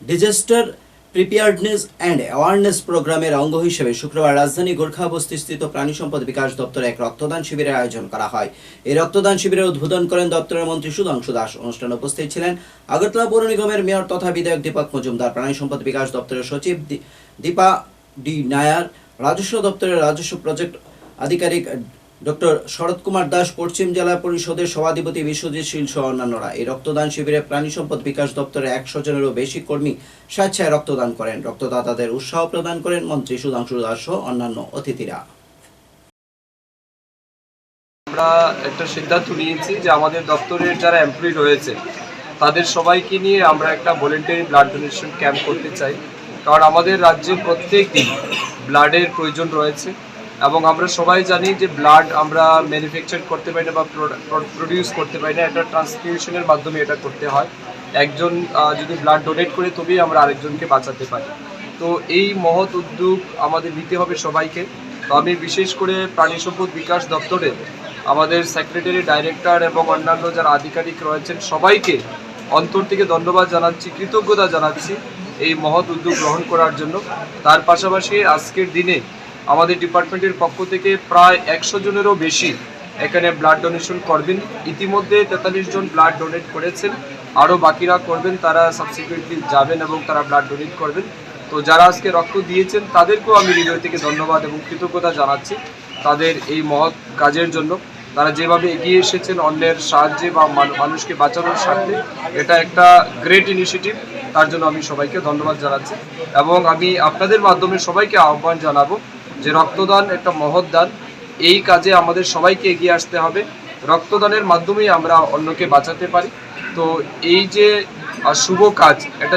Disaster preparedness and awareness প্রোগ্রামের অঙ্গ হিসেবে শুক্রবার রাজধানী গোর্খা বস্তিস্থিত প্রাণী সম্পদ বিকাশ দপ্তরে এক রক্তদান শিবিরের আয়োজন করা হয়। এই রক্তদান শিবিরের উদ্বোধন করেন দপ্তরের মন্ত্রী সুধাংশু দাস। অনুষ্ঠানে উপস্থিত ছিলেন আগরতলা পৌর নিগমের মেয়র তথা বিধায়ক দীপক মজুমদার, প্রাণী সম্পদ বিকাশ দপ্তরের সচিব দীপা ডি নায়ার, রাজস্ব দপ্তরের রাজস্ব প্রজেক্ট আধিকারিক ডক্টর শরৎ কুমার দাস পশ্চিম জেলা পরিষদের সভাধিপতি বিশ্বজিৎ শীল সহ অন্যান্যরা। এই রক্তদান শিবিরে প্রাণী সম্পদ বিকাশ দপ্তরের একশো জনেরও বেশি কর্মী স্বেচ্ছায় রক্তদান করেন। রক্তদাতাদের উৎসাহ প্রদান করেন মন্ত্রী সুধাংশু দাস সহ অন্যান্য অতিথিরা। আমরা একটা সিদ্ধান্ত নিয়েছি যে আমাদের দপ্তরের যারা এমপ্লয়ি রয়েছে, তাদের সবাইকে নিয়ে আমরা একটা ভলেন্টারি ব্লাড ডোনেশন ক্যাম্প করতে চাই। কারণ আমাদের রাজ্যে প্রত্যেক দিন ব্লাডের প্রয়োজন রয়েছে। এবং আমরা সবাই জানি যে ব্লাড আমরা ম্যানুফ্যাকচার করতে পারি না বা প্রডিউস করতে পারি না, এটা ট্রান্সফিউশনের মাধ্যমে এটা করতে হয়। একজন যদি ব্লাড ডোনেট করে, তবেই আমরা আরেকজনকে বাঁচাতে পারি। তো এই মহৎ উদ্যোগ আমাদের নিতে হবে সবাইকে। তো আমি বিশেষ করে প্রাণী সম্পদ বিকাশ দপ্তরে আমাদের সেক্রেটারি ডাইরেক্টর এবং অন্যান্য যারা আধিকারিক রয়েছেন, সবাইকে অন্তর থেকে ধন্যবাদ জানাচ্ছি, কৃতজ্ঞতা জানাচ্ছি এই মহৎ উদ্যোগ গ্রহণ করার জন্য। তার পাশাপাশি আজকের দিনে আমাদের ডিপার্টমেন্টের পক্ষ থেকে প্রায় একশো জনেরও বেশি এখানে ব্লাড ডোনেশন করবেন। ইতিমধ্যে তেতাল্লিশ জন ব্লাড ডোনেট করেছেন। আরও বাকিরা করবেন, তারা সাবসিকুয়েন্টলি যাবেন এবং তারা ব্লাড ডোনেট করবেন। তো যারা আজকে রক্ত দিয়েছেন, তাদেরকেও আমি হৃদয় থেকে ধন্যবাদ এবং কৃতজ্ঞতা জানাচ্ছি তাদের এই মহৎ কাজের জন্য। তারা যেভাবে এগিয়ে এসেছেন অন্যের সাহায্যে বা মানুষকে বাঁচানোর স্বার্থে, এটা একটা গ্রেট ইনিশিয়েটিভ তার জন্য আমি সবাইকে ধন্যবাদ জানাচ্ছি এবং আমি আপনাদের মাধ্যমে সবাইকে আহ্বান জানাব যে রক্তদান একটা মহৎ দান, এই কাজে আমাদের সবাইকে এগিয়ে আসতে হবে। রক্তদানের মাধ্যমেই আমরা অন্যকে বাঁচাতে পারি। তো এই যে শুভ কাজ, এটা